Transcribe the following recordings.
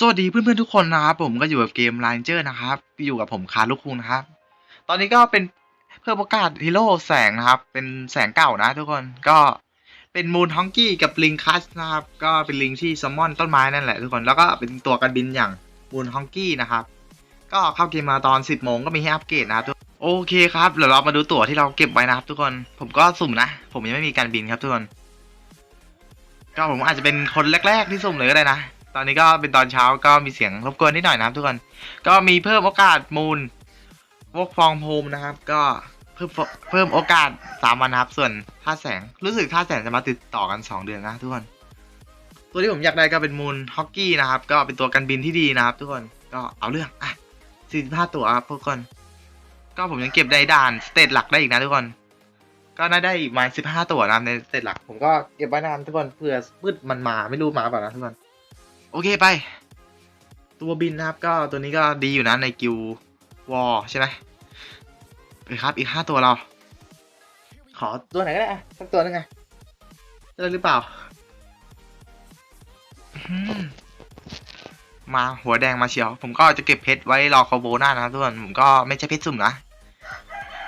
สวัสดีเพื่อนๆทุกคนนะครับผมก็อยู่กับเกม Ranger นะครับ อยู่กับผมคาร์ลูกคุงนะครับ ตอนนี้ก็เป็นเพิ่มโอกาสฮีโร่แสงนะครับ เป็นแสงเก่านะทุกคนก็เป็นมูนฮองกี้กับลิงคัสนะครับ ก็เป็นลิงที่ซัมมอนต้นไม้นั่นแหละทุกคนแล้วก็เป็นตัวกันบินอย่างมูนฮองกี้นะครับ ก็เข้าเกมมาตอน 10โมงก็มีให้อัปเกรดนะครับทุกโอเคครับเดี๋ยวเรามาดูตั๋วที่เราเก็บไว้นะครับ ทุกคนผมก็สุ่มนะ ผมยังไม่มีการบินครับทุกคนก็ผมอาจจะเป็นคนแรก ๆที่สุ่มเลยก็ได้นะ ตอนนี้ก็เป็นตอนเช้าก็มีเสียงรบกวนนิดหน่อยนะครับทุกคน ก็มีเพิ่มโอกาสมูลวกฟองโฮมนะครับ ก็เพิ่มเพิ่มโอกาสสามวันนะครับ ส่วนค่าแสงรู้สึกค่าแสงจะมาติดต่อกันสองเดือนนะทุกคน ตัวที่ผมอยากได้ก็เป็นมูลฮอกกี้นะครับ ก็เป็นตัวกันบินที่ดีนะครับ ทุกคนก็เอาเรื่องอะสี่สิบห้าตัวครับทุกคน ก็ผมยังเก็บได้ด่านสเตตหลักได้อีกนะทุกคน ก็น่าได้อีกมาสิบห้าตัวนะในสเตตหลัก ผมก็เก็บไว้นานทุกคนเผื่อมืดมันมาไม่รู้มาเปล่านะทุกคน โอเคไป ตัวบินนะครับก็ตัวนี้ก็ดีอยู่นะในกิววอลใช่ไหมไปครับอีกห้าตัวเรา ขอตัวไหนก็ได้อะสักตัวนึงไงได้หรือเปล่า มาหัวแดงมาเชียว ผมก็จะเก็บเพชรไว้รอคอโบนานะครับทุกคนผมก็ไม่ใช่เพชรสุ่มนะ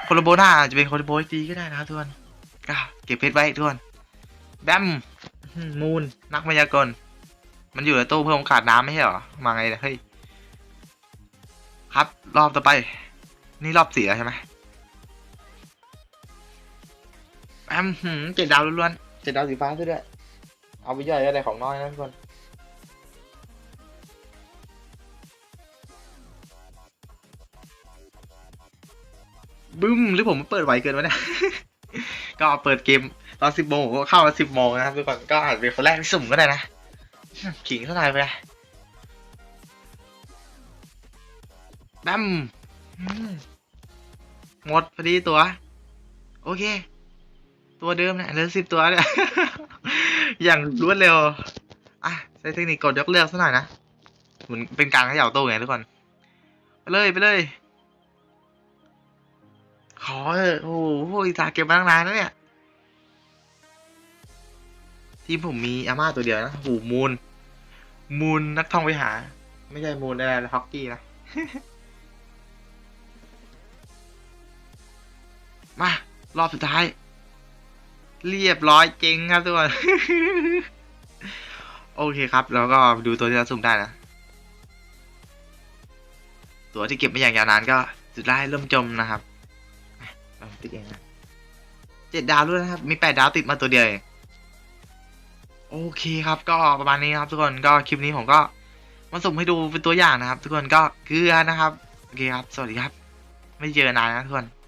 โคโลโบน่าจะเป็นโคโลโบดีก็ได้นะครับทุกคนก็เก็บเพชรไว้ทุกคนแบมมูนนักมายากล มันอยู่ในตู้เพิ่มโอกาสน้ำไม่ใช่เหรอ มาไงเนี่ยเฮ้ย ครับ รอบต่อไป นี่รอบสี่แล้วใช่ไหมแอมหืมเจ็ดดาวล้วนๆเจ็ดดาวสีฟ้าซะด้วย เอาไปย่อยอะไรของน้อยนะทุกคนบึ้มหรือผมเปิดไวเกินวะเนี่ย ก็เปิดเกมตอนสิบโมงผมก็เข้ามาสิบโมงนะครับทุกคนก็อาจจะเป็นคนแรกที่สุ่มก็ได้นะ ขิงเท่าไหร่ไปเลยแบมอืมหมดพอดีตัว โอเค ตัวเดิมเนี่ยเหลือสิบตัวเนี่ยอย่างรวดเร็ว อะ ใช้เทคนิคกดยกเลือกสักหน่อยนะเหมือนเป็นการเขย่าตู้ไงทุกคน ไปเลยไปเลย ขอเถอะโอ้โหอีตาเก็บมาตั้งนานแล้วเนี่ย ทีมผมมีอาม่าตัวเดียวนะโอ้โหมูล มูลนักท่องไปหา ไม่ใช่มูลอะไรฮอกกี้นะ มารอบสุดท้าย เรียบร้อยเจ๊งครับทุกคน โอเคครับ แล้วก็ดูตัวที่เราสุ่มได้นะ ตัวที่เก็บมาอย่างยาวนานก็สุดท้ายเริ่มจมนะครับติ๊กเองนะเจ็ดดาวด้วยนะครับ มีแปดดาวติดมาตัวเดียวเอง โอเคครับก็ประมาณนี้ครับทุกคนก็คลิปนี้ผมก็มาส่งให้ดูเป็นตัวอย่างนะครับ ทุกคนก็เกลือนะครับโอเคครับ สวัสดีครับ ไม่เจอนานนะทุกคน